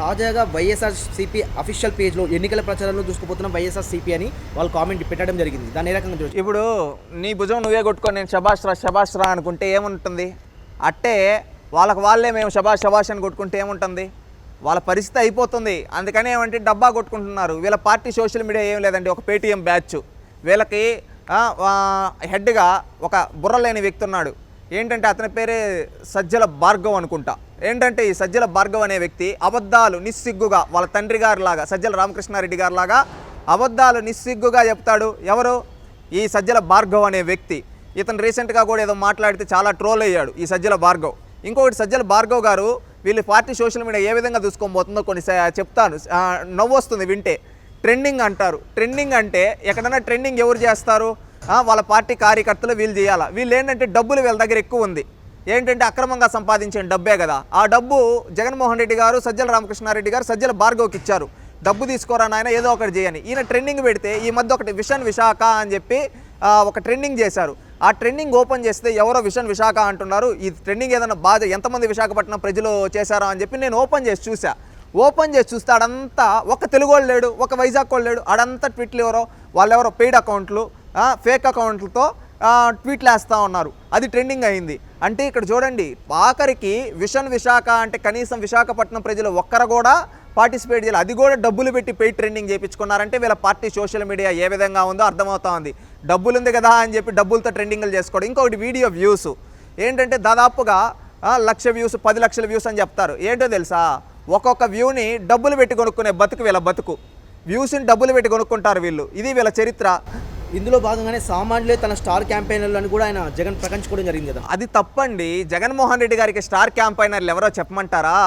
తాజాగా YSR CP official పేజ్లో ఎన్నికల ప్రచారంలో దూసుకుపోతున్న వైఎస్ఆర్ సిపి అని వాళ్ళు కామెంట్ పెట్టడం జరిగింది. దాని ఏ రకంగా చూసి ఇప్పుడు నీ భుజం నువ్వే కొట్టుకొని నేను శబాష్ రా శబాష్ రా అనుకుంటే ఏముంటుంది? అట్టే వాళ్ళకి వాళ్ళే మేము శబాష్ శబాష్ అని కొట్టుకుంటే ఏముంటుంది? వాళ్ళ పరిస్థితి అయిపోతుంది. అందుకని ఏమంటే డబ్బా కొట్టుకుంటున్నారు. వీళ్ళ పార్టీ సోషల్ మీడియా ఏం లేదండి ఒక పేటీఎం బ్యాచ్. వీళ్ళకి హెడ్గా ఒక బుర్ర లేని వ్యక్తి ఉన్నాడు. ఏంటంటే అతని పేరే సజ్జల భార్గవ్ అనుకుంటా. ఏంటంటే ఈ సజ్జల భార్గవ్ అనే వ్యక్తి అబద్ధాలు నిస్సిగ్గుగా వాళ్ళ తండ్రి గారిలాగా సజ్జల రామకృష్ణారెడ్డి గారిలాగా అబద్ధాలు నిస్సిగ్గుగా చెప్తాడు. ఎవరు? ఈ సజ్జల భార్గవ్ అనే వ్యక్తి. ఇతను రీసెంట్గా కూడా ఏదో మాట్లాడితే చాలా ట్రోల్ అయ్యాడు ఈ సజ్జల భార్గవ్. ఇంకొకటి సజ్జల భార్గవ్ గారు వీళ్ళు పార్టీ సోషల్ మీడియా ఏ విధంగా చూసుకోబోతుందో కొన్ని చెప్తాను. నవ్వు వస్తుంది వింటే. ట్రెండింగ్ అంటారు. ట్రెండింగ్ అంటే ఎక్కడైనా ట్రెండింగ్ ఎవరు చేస్తారు? వాళ్ళ పార్టీ కార్యకర్తలు వీళ్ళు చేయాలా? వీళ్ళు ఏంటంటే డబ్బులు వీళ్ళ దగ్గర ఎక్కువ ఉంది. ఏంటంటే అక్రమంగా సంపాదించిన డబ్బే కదా. ఆ డబ్బు జగన్మోహన్ రెడ్డి గారు సజ్జల రామకృష్ణారెడ్డి గారు సజ్జల భార్గవ్కి ఇచ్చారు. డబ్బు తీసుకోరా నాయన ఏదో ఒకటి చేయని. ఈయన ట్రెండింగ్ పెడితే ఈ మధ్య ఒకటి విషన్ విశాఖ అని చెప్పి ఒక ట్రెండింగ్ చేశారు. ఆ ట్రెండింగ్ ఓపెన్ చేస్తే ఎవరో విషన్ విశాఖ అంటున్నారు. ఈ ట్రెండింగ్ ఏదైనా బాధ ఎంతమంది విశాఖపట్నం ప్రజలు చేశారో అని చెప్పి నేను ఓపెన్ చేసి చూసా. ఓపెన్ చేసి చూస్తే ఆడంతా ఒక తెలుగు వాళ్ళు లేడు ఒక వైజాగ్ వాళ్ళు లేడు. ఆడంతా ట్విట్లు ఎవరో వాళ్ళెవరో పెయిడ్ అకౌంట్లు ఫేక్ అకౌంట్లతో ట్వీట్లు వేస్తూ ఉన్నారు. అది ట్రెండింగ్ అయింది. అంటే ఇక్కడ చూడండి ఆఖరికి విషన్ విశాఖ అంటే కనీసం విశాఖపట్నం ప్రజలు ఒక్కరు కూడా పార్టిసిపేట్ చేయాలి. అది కూడా డబ్బులు పెట్టి పెయిడ్ ట్రెండింగ్ చేయించుకున్నారంటే వీళ్ళ పార్టీ సోషల్ మీడియా ఏ విధంగా ఉందో అర్థమవుతా ఉంది. డబ్బులు ఉంది కదా అని చెప్పి డబ్బులతో ట్రెండింగ్లు చేసుకోవడం. ఇంకొకటి వీడియో వ్యూస్ ఏంటంటే దాదాపుగా లక్ష వ్యూస్ పది లక్షల వ్యూస్ అని చెప్తారు. ఏంటో తెలుసా? ఒక్కొక్క వ్యూని డబ్బులు పెట్టి కొనుక్కునే బతుకు వీళ్ళ బతుకు. వ్యూస్ని డబ్బులు పెట్టి కొనుక్కుంటారు వీళ్ళు. ఇది వీళ్ళ చరిత్ర. ఇందులో భాగంగానే సామాన్యులే తన స్టార్ క్యాంపెయినర్లను కూడా ఆయన జగన్ ప్రకటించుకోవడం జరిగింది కదా. అది తప్పండి. జగన్మోహన్ రెడ్డి గారికి స్టార్ క్యాంపెయినర్లు ఎవరో చెప్పమంటారా?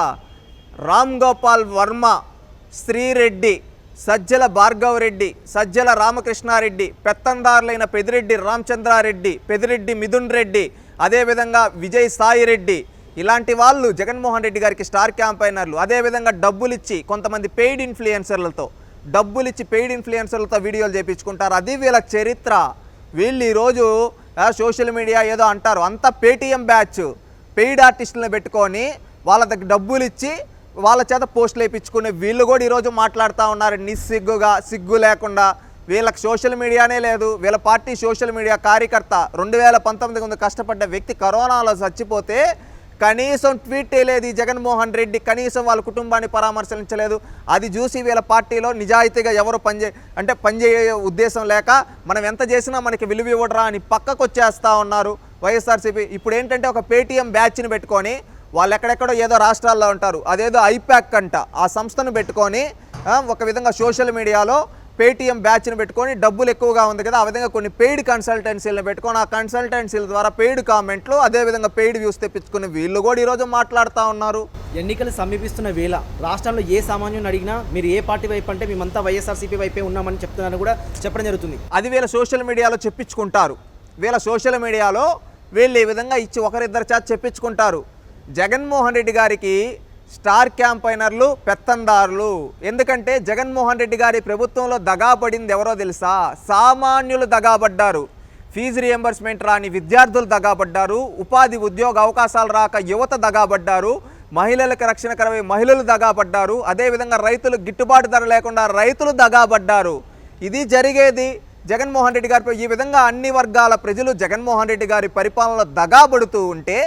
రామ్ గోపాల్ వర్మ శ్రీరెడ్డి సజ్జల భార్గవ రెడ్డి సజ్జల రామకృష్ణారెడ్డి పెత్తందారులైన పెదిరెడ్డి రామచంద్రారెడ్డి పెదిరెడ్డి మిథున్ రెడ్డి అదేవిధంగా విజయ్ సాయి రెడ్డి ఇలాంటి వాళ్ళు జగన్మోహన్ రెడ్డి గారికి స్టార్ క్యాంపైనర్లు అదేవిధంగా డబ్బులిచ్చి కొంతమంది పెయిడ్ ఇన్ఫ్లుయెన్సర్లతో డబ్బులు ఇచ్చి పెయిడ్ ఇన్ఫ్లుయెన్సర్లతో వీడియోలు చేయించుకుంటారు అది వీళ్ళ చరిత్ర. వీళ్ళు ఈరోజు సోషల్ మీడియా ఏదో అంటారు. అంతా పేటీఎం బ్యాచ్. పెయిడ్ ఆర్టిస్టులను పెట్టుకొని వాళ్ళ దగ్గర డబ్బులు ఇచ్చి వాళ్ళ చేత పోస్టులు వేయించుకునే వీళ్ళు కూడా ఈరోజు మాట్లాడుతూ ఉన్నారు. నిస్సిగ్గుగా సిగ్గు లేకుండా. వీళ్ళకి సోషల్ మీడియానే లేదు. వీళ్ళ పార్టీ సోషల్ మీడియా కార్యకర్త. రెండు వేల పంతొమ్మిది కష్టపడ్డ వ్యక్తి కరోనాలో చచ్చిపోతే కనీసం ట్వీట్ చేయలేదు ఈ జగన్మోహన్ రెడ్డి. కనీసం వాళ్ళ కుటుంబాన్ని పరామర్శించలేదు. అది చూసి వీళ్ళ పార్టీలో నిజాయితీగా ఎవరు పనిచే అంటే పనిచేయ ఉద్దేశం లేక మనం ఎంత చేసినా మనకి విలువ ఇవ్వడరా అని పక్కకు వచ్చేస్తా ఉన్నారు వైఎస్ఆర్సీపీ. ఇప్పుడు ఏంటంటే ఒక పేటీఎం బ్యాచ్ని పెట్టుకొని వాళ్ళు ఎక్కడెక్కడో ఏదో రాష్ట్రాల్లో ఉంటారు. అదేదో ఐప్యాక్ అంట. ఆ సంస్థను పెట్టుకొని ఒక విధంగా సోషల్ మీడియాలో పేటీఎం బ్యాచ్ని పెట్టుకొని డబ్బులు ఎక్కువగా ఉంది కదా ఆ విధంగా కొన్ని పెయిడ్ కన్సల్టెన్సీలను పెట్టుకొని ఆ కన్సల్టెన్సీల ద్వారా పెయిడ్ కామెంట్లు అదేవిధంగా పెయిడ్ వ్యూస్ తెప్పించుకుని వీళ్ళు కూడా ఈరోజు మాట్లాడుతూ ఉన్నారు. ఎన్నికలు సమీపిస్తున్న వేళ రాష్ట్రంలో ఏ సామాన్యుని అడిగినా మీరు ఏ పార్టీ వైపు అంటే మేమంతా వైఎస్ఆర్సీపీ వైపే ఉన్నామని చెప్తున్నారని కూడా చెప్పడం జరుగుతుంది. అది వీళ్ళ సోషల్ మీడియాలో చెప్పించుకుంటారు. వీళ్ళ సోషల్ మీడియాలో వీళ్ళు ఈ విధంగా ఇచ్చి ఒకరిద్దరు చేత చెప్పించుకుంటారు. జగన్మోహన్ రెడ్డి గారికి స్టార్ క్యాంపైనర్లు పెత్తందారులు. ఎందుకంటే జగన్మోహన్ రెడ్డి గారి ప్రభుత్వంలో దగాపడింది ఎవరో తెలుసా? సామాన్యులు దగాపడ్డారు ఫీజు రియంబర్స్మెంట్ రాని విద్యార్థులు దగాపడ్డారు ఉపాధి ఉద్యోగ అవకాశాలు రాక యువత దగాపడ్డారు మహిళలకు రక్షణ కరవై మహిళలు దగాబడ్డారు అదేవిధంగా రైతులు గిట్టుబాటు ధర లేకుండా రైతులు దగాపడ్డారు ఇది జరిగేది జగన్మోహన్ రెడ్డి గారిపై. ఈ విధంగా అన్ని వర్గాల ప్రజలు జగన్మోహన్ రెడ్డి గారి పరిపాలనలో దగాబడుతూ ఉంటే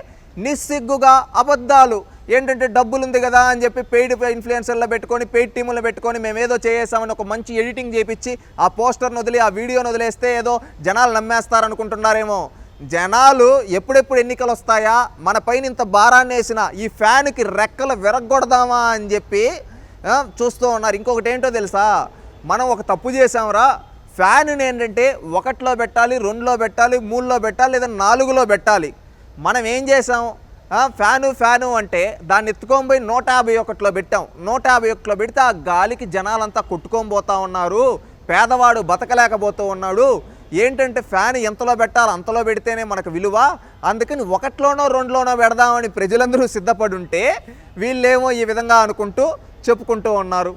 నిస్సిగ్గుగా అబద్ధాలు ఏంటంటే డబ్బులు ఉంది కదా అని చెప్పి పెయిడ్ ఇన్ఫ్లుయెన్సర్లో పెట్టుకొని పెయిడ్ టీములు పెట్టుకొని మేము ఏదో చేసామని ఒక మంచి ఎడిటింగ్ చేపించి ఆ పోస్టర్ను వదిలి ఆ వీడియోను వదిలేస్తే ఏదో జనాలు నమ్మేస్తారనుకుంటున్నారేమో. జనాలు ఎప్పుడెప్పుడు ఎన్నికలు వస్తాయా మన పైన ఇంత భారాన్ని వేసిన ఈ ఫ్యాన్కి రెక్కలు విరగొడదామా అని చెప్పి చూస్తూ ఉన్నారు. ఇంకొకటి ఏంటో తెలుసా? మనం ఒక తప్పు చేసాంరా ఫ్యాన్ ఏంటంటే ఒకటిలో పెట్టాలి రెండులో పెట్టాలి మూడులో పెట్టాలి లేదా నాలుగులో పెట్టాలి. మనం ఏం చేసాం ఫ్యాను ఫ్యాను అంటే దాన్ని ఎత్తుకొని పోయి నూట యాభై ఒకటిలో పెట్టాం. నూట యాభై ఒకటిలో పెడితే ఆ గాలికి జనాలంతా కొట్టుకొని పోతా ఉన్నారు. పేదవాడు బతకలేకపోతూ ఉన్నాడు. ఏంటంటే ఫ్యాన్ ఎంతలో పెట్టాలి అంతలో పెడితేనే మనకు విలువ. అందుకని ఒకటిలోనో రెండులోనో పెడదామని ప్రజలందరూ సిద్ధపడుంటే వీళ్ళేమో ఈ విధంగా అనుకుంటూ చెప్పుకుంటూ ఉన్నారు.